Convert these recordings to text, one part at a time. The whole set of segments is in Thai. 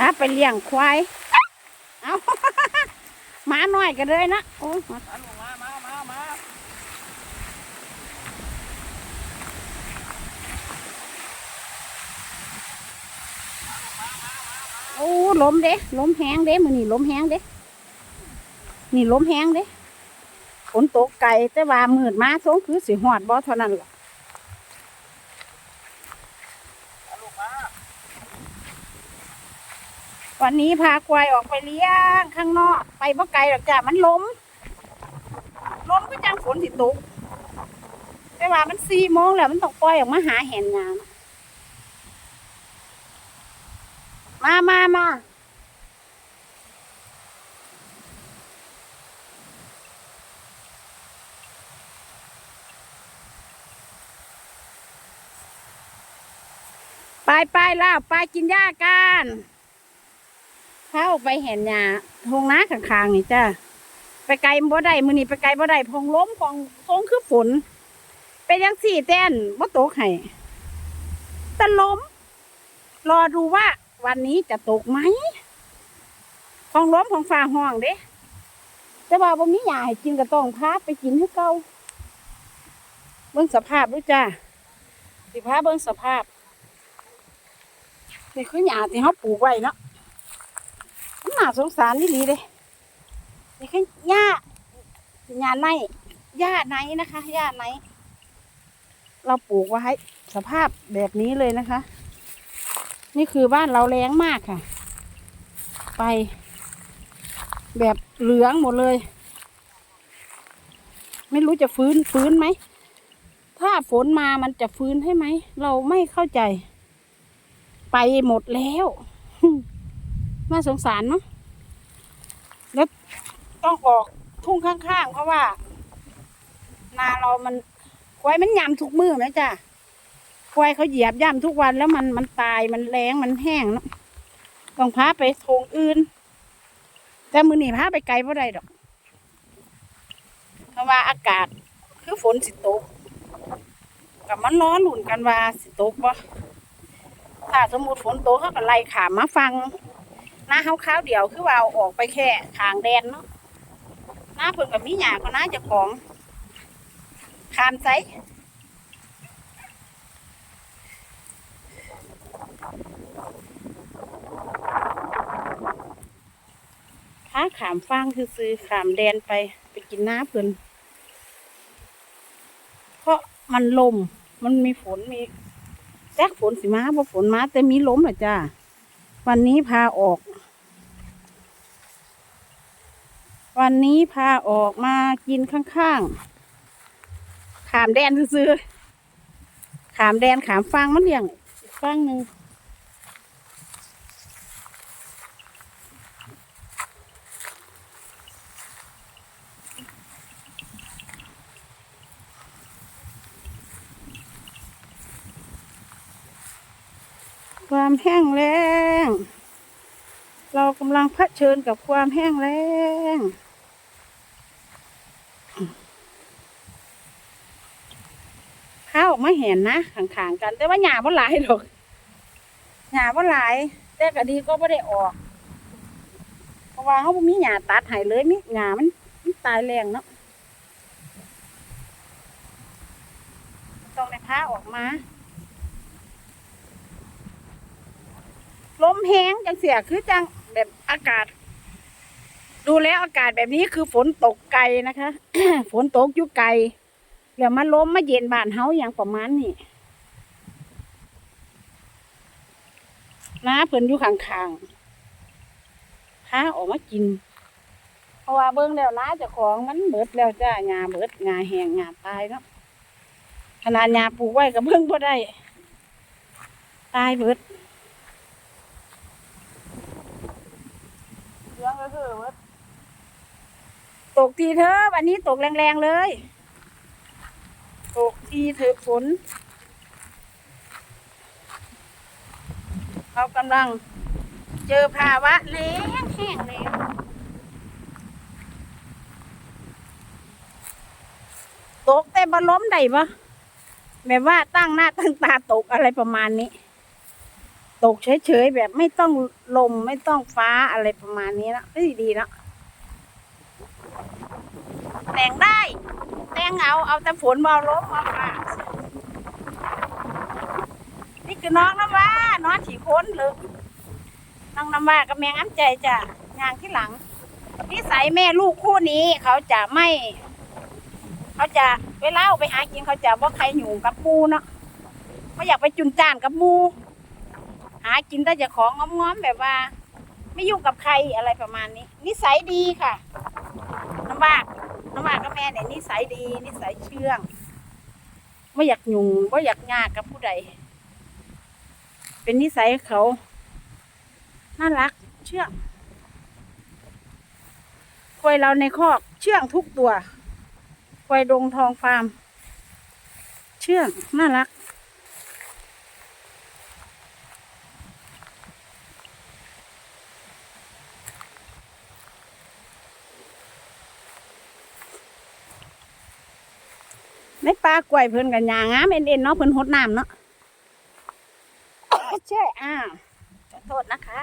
นะไปเลี้ยงควาย เอาหมาหน่อยกันเลยนะ โอ้ยมามามามาโอ้ล้มเด้ล้มแห้งเด้มือนี่ล้มแห้งเด้ นี่ล้มแห้งเด้ฝนตกไก่แต่ว่ามืดมาสงคือสิหอดบ่เท่านั้นล่ะลูกมา วันนี้พาควายออกไปเลี้ยงข้างนอก ไปบ่ไกลหรอกจ้ะมันล้มล้มก็จังฝนสิตกแต่ว่ามันสี่โมงแล้วมันต้องปล่อยออกมาหาแหนงามมามามาไปไปแล้วไปกินหญ้ากัน เข้าไปเห็นหญ้าทงน้าข้างๆนี่จ้าไปไกลบ่ได้มือนี่ไปไกลบ่ได้พงล้มพองทงคือฝน เป็นยังสี่เต้นบ่ตกให้แต่ล้ม รอดูว่าวันนี้จะตกไหมของล้มของฝ่าห้องเด้แต่ว่าบ่มีหญ้าให้กินก็ต้องพาไปกินให้เก่าเบิ่งสภาพด้วยจ้าสิพาเบิ่งสภาพนี่คือหญ้าที่เขาปลูกไว้เนาะ สงสารนี่ลีเลยนี่คือหญ้าหญ้าในหญ้าในนะคะหญ้าในเราปลูกไว้สภาพแบบนี้เลยนะคะ นี่คือบ้านเราแรงมากค่ะ ไป แบบเหลืองหมดเลย ไม่รู้จะฟื้นฟื้นไหม ถ้าฝนมามันจะฟื้นให้ไหม เราไม่เข้าใจ ไปหมดแล้ว น่าสงสารเนาะ ต้องออกทุ่งข้างๆ เพราะว่า นาเรามันควายมันยำทุกมือไหมจ้ะควายเขาเหยียบย่ำทุกวันแล้วมันมันตายมันแรงมันแห้งเนาะต้องพาไปทงอื่น แต่มือนี่พาไปไกลเพราะใดดอก เพราะว่าอากาศคือฝนสิตกกับมันร้อนหลุนกันว่าสิตกบ่ถ้าสมมติฝนตกเขาก็ไล่ขามมาฟังหน้าเขาข้าวเดียวคือว่าเอาออกไปแค่ขางแดนเนาะ หน้าเพิ่นกับมีหยาก็น่าจะของคานไซข้าขามฟังคือซื้อขามแดนไปไปกินน้าเพิ่นเพราะมันลมมันมีฝนมีแจ๊กฝนสิมาบ่ฝนมาแต่มีลมอะจ้าวันนี้พาออก วันนี้พาออกมากินข้างๆ ขามแดนซื้อขามแดนขามฟางมันเลี้ยงฟางหนึ่งความแห้งแล้ง เรากำลังเผชิญกับความแห้งแล้ง ข้าวออกมาเห็นนะข้างๆกัน แต่ว่าหญ้าบ่หลายดอกหญ้าบ่หลาย แต่ก็ดีก็บ่ได้ออก เพราะว่าเขาบ่มีหญ้าตัดให้เลยมีหญ้ามันมันตายแรงเนาะต้องได้าออกมาลมแห้งจังเสียคือจังแบบอากาศ ดูแล้วอากาศแบบนี้คือฝนตกไกลนะคะ ฝนตกอยู่ไกล แล้วมาลมมาเย็นบ้านเฮาอย่างประมาณนี้นะเพิ่นอยู่ข้างๆพาออกมากิน เพราะว่าเบิ่งแล้วนะเจ้าของมันเบิดแล้วจ้าหญ้าเบิดหญ้าแห้งหญ้าตายเนาะขนาดหญ้าปลูกไว้ก็เบิ่งบ่ได้ ตายเบิดเลี้ยงก็คือว่าตกทีเถอะวันนี้ตกแรงๆเลย ตกทีเถอะฝนเรากำลังเจอภาวะแล้งแห้งเลยตกแต่บล้มได้ปะแบบว่าตั้งหน้าตั้งตาตกอะไรประมาณนี้ ตกเฉยๆแบบไม่ต้องลมไม่ต้องฟ้าอะไรประมาณนี้นะเฮ้ยดีนะแต่งได้ แต่งเอา เอาแต่ฝนมาลมมาฟ้านี่คือน้องน้ำว่าน้องฉีค้นเลยน้องน้ำว่ากับแมงอ้ำใจจ้ะงานที่หลังนิสัยแม่ลูกคู่นี้เขาจะไม่ เขาจะเวลาเอาไปหากินเขาจะว่าใครอยู่กับมูเนาะไม่อยากไปจุนจานกับมู หากินแต่จะของง้อมๆแบบว่า ไม่ยุ่งกับใครอะไรประมาณนี้ นิสัยดีค่ะน้ำบา น้องว่ากกับแม่เนี่ยนิสัยดี นิสัยเชื่องไม่อยากยุ่งไม่อยากงากกับผู้ใด เป็นนิสัยเขา น่ารัก เชื่องควายเราในคอกเชื่องทุกตัวควายดงทองฟาร์ม เชื่องน่ารัก ในปลากล้วยเพิ่นกันยางงามเอ็นเอ็นเนาะเพิ่นหดน้ำเนาะใช่อ้าวขอโทษนะคะ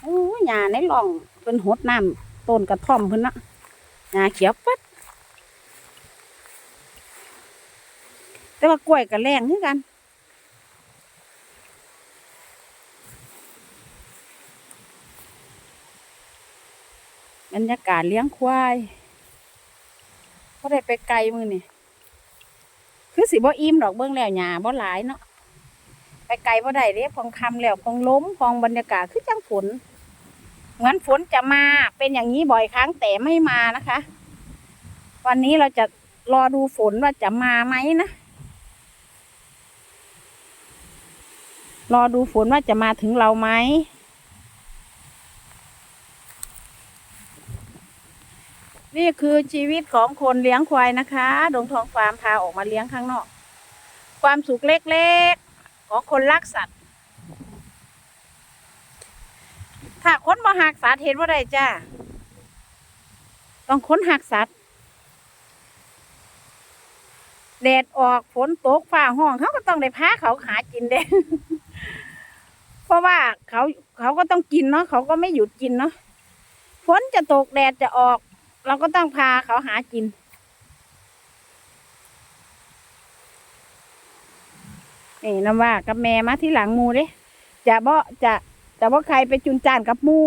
โอ้ยหญ้าในร่องเพิ่นหดน้ำต้นกระท่อมเพิ่นเนาะหญ้าเขียวปัดแต่ว่ากล้วยก็แรงคือกันบรรยากาศเลี้ยงควาย ก็ได้ไปไกลมือนี่คือสิบ่อิ่มดอกเบิ้องแล้วหญ้าบ่หลายเนาะไปไกลบ่ได้เด้พองคำแล้วพองล้มพองบรรยากาศคือจังฝนเหมือนฝนจะมาเป็นอย่างนี้บ่อยครั้งแต่ไม่มานะคะ วันนี้เราจะรอดูฝนว่าจะมาไหมนะรอดูฝนว่าจะมาถึงเราไหม นี่คือชีวิตของคนเลี้ยงควายนะคะดงทองฟาร์มพาออกมาเลี้ยงข้างนอก ความสุขเล็กๆ ของคนรักสัตว์ ถ้าคนมาหักสัตว์เห็นว่าไรจ้าต้องค้นหักสัตว์แดดออกฝนตกฟ้าห้องเขาก็ต้องได้พาเขาหากินเด้เพราะว่าเขาเขาก็ต้องกินเนาะเขาก็ไม่หยุดกินเนาะฝนจะตกแดดจะออก เราก็ต้องพาเขาหากิน นี่น้ำว่ากับแม่มาที่หลังมูเด้จะบ่จะจะบ่ใครไปจุนจานกับมู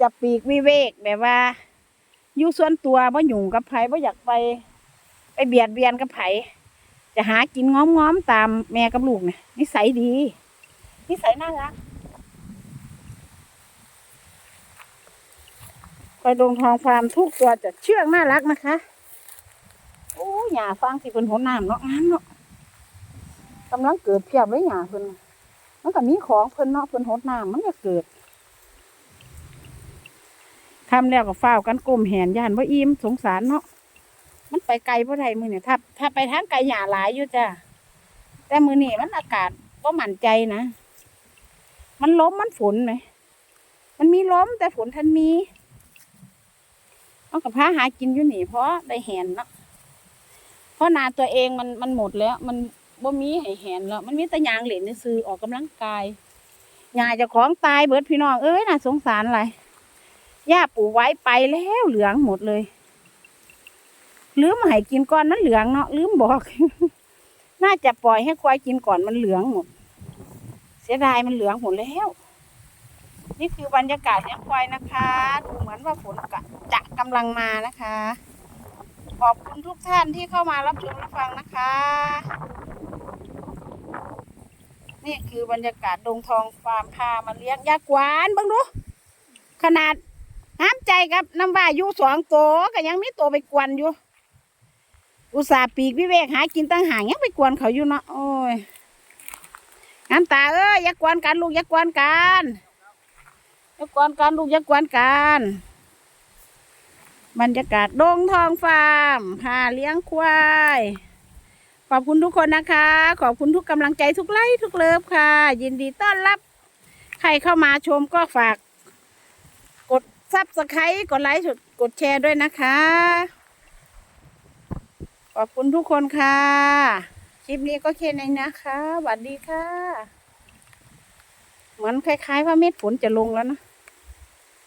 จะปีกวิเวกแบบว่าอยู่ส่วนตัวบ่หยุ่งกับไผบ่อยากไป ไปเบียดเบียนกับไผจะหากินง้อมๆตามแม่กับลูกเนี่ยนิสัยดี นิสัยน่ารัก ไปดงทองฟาร์มทุกตัวจะเชื่องน่ารักนะคะ โอ้หญ้าฟางที่เป็นหัวหน้ำเนาะงามเนาะกำลังเกิดเพียบเลยหญ้าเพิ่นมันก็มีของเพิ่นเนาะเพิ่นหดน้ำมันก็เกิดทำแล้วก็ฝ้าวกันกลมแหนย่านว่าอิ่มสงสารเนาะมันไปไกลบ่ได้มือเนี่ยถ้าถ้าไปทางไกลหญ้าหลายอยู่จ้ะแต่มือนี่มันอากาศก็หมั่นใจนะ มันล้มมันฝนไหมมันมีล้มแต่ฝนทันมี เอากับพาหากินอยู่นี่เพราะได้แหนเนาะเพราะนาตัวเองมันมันหมดแล้ว มันบ่มีให้แหนแล้วมันมีแต่ยางเหลนซื้อออกกำลังกายยาจะของตายเบิดพี่น้องเอ้ยน่าสงสารอะไรย่าปลูกไว้ไปแล้วเหลืองหมดเลยลืมให้กินก่อนมันเหลืองเนาะลืมบอก น่าจะปล่อยให้ควายกินก่อนมันเหลืองหมด เสียดายมันเหลืองหมดแล้ว นี่คือบรรยากาศเลี้ยงควายนะคะ ดูเหมือนว่าฝนกะจะ กำลังมานะคะ ขอบคุณทุกท่านที่เข้ามารับชมรับฟังนะคะ นี่คือบรรยากาศดงทองฟาร์มพามาเลี้ยงยากวานบังดู ขนาดน้ำใจกับน้ำว่าอยู่สองตัวก็ยังมีตัวไปกวนอยู่ อุตส่าห์ปีกวิเวกหากินตั้งห่างยังไปกวนเขาอยู่เนาะโอ้ยงามตาเอ้ยยากวนกันลูกยากวนกันยากวนกันลูกยากวนกัน บรรยากาศดงทองฟาร์มพาเลี้ยงควาย ขอบคุณทุกคนนะคะ ขอบคุณทุกกำลังใจทุกไลค์ทุกเลิฟค่ะ ยินดีต้อนรับ ใครเข้ามาชมก็ฝาก กดซับสไครต์กดไลค์กดแชร์ด้วยนะคะ ขอบคุณทุกคนค่ะ คลิปนี้ก็แค่นี้นะคะสวัสดีค่ะ เหมือนคล้ายๆว่าเม็ดฝนจะลงแล้วนะ